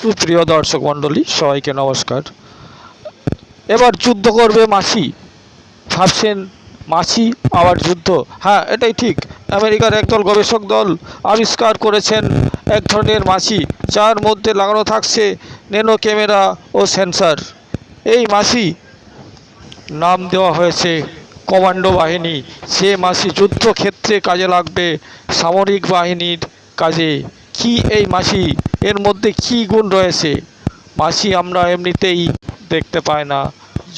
সুপ্রিয় দর্শক মণ্ডলী, সবাইকে নমস্কার। এবার যুদ্ধ করবে মাসি ভাবছেন, মাছি, আবার যুদ্ধ? হ্যাঁ এটাই ঠিক। আমেরিকার একদল গবেষক দল আবিষ্কার করেছেন এক ধরনের মাছি, যার মধ্যে লাগানো থাকছে নেনো ক্যামেরা ও সেন্সার। এই মাছি নাম দেওয়া হয়েছে কমান্ডো বাহিনী। সে মাসি যুদ্ধক্ষেত্রে কাজে লাগবে সামরিক বাহিনীর কাজে। কি এই মাসি এর মধ্যে কি গুণ রয়েছে? মাসি আমরা এমনিতেই দেখতে পাই না,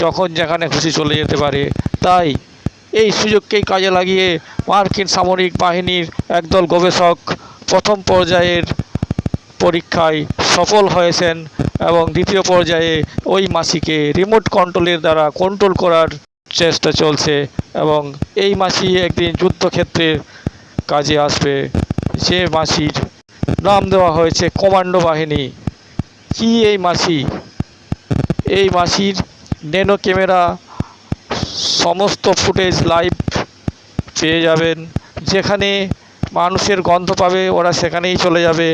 যখন যেখানে খুশি চলে যেতে পারে। তাই এই সুযোগকেই কাজে লাগিয়ে মার্কিন সামরিক বাহিনীর একদল গবেষক প্রথম পর্যায়ের পরীক্ষায় সফল হয়েছেন এবং দ্বিতীয় পর্যায়ে ওই মাসিকে রিমোট কন্ট্রোলের দ্বারা কন্ট্রোল করার চেষ্টা চলছে এবং এই মাসি একদিন যুদ্ধক্ষেত্রে কাজে আসবে। যে মাসির নাম দেওয়া হয়েছে কমান্ডো বাহিনী। কি এই মাসি এই মাসির নেনো ক্যামেরা, সমস্ত ফুটেজ লাইভ পেয়ে যাবেন। যেখানে মানুষের গন্ধ পাবে, ওরা সেখানেই চলে যাবে।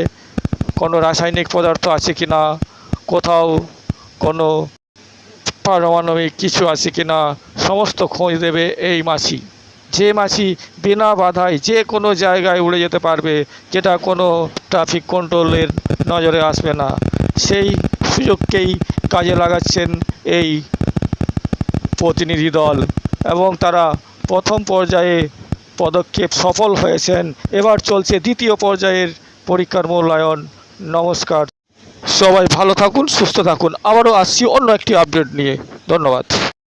কোনো রাসায়নিক পদার্থ আছে কি না? কোথাও কোনো পারমাণবিক কিছু আছে কি না? সমস্ত খোঁজ দেবে এই মাছি। যে মাছি বিনা বাধায় যে কোনো জায়গায় উড়ে যেতে পারবে, যেটা কোনো ট্রাফিক কন্ট্রোলের নজরে আসবে না। সেই সুযোগকেই কাজে লাগাচ্ছেন এই প্রতিনিধি দল এবং তারা প্রথম পর্যায়ে পদক্ষেপ সফল হয়েছেন। এবার চলছে দ্বিতীয় পর্যায়ের পরীক্ষার মূল্যায়ন। নমস্কার। সবাই ভালো থাকুন, সুস্থ থাকুন। আবারও আসছি অন্য একটি আপডেট নিয়ে। ধন্যবাদ।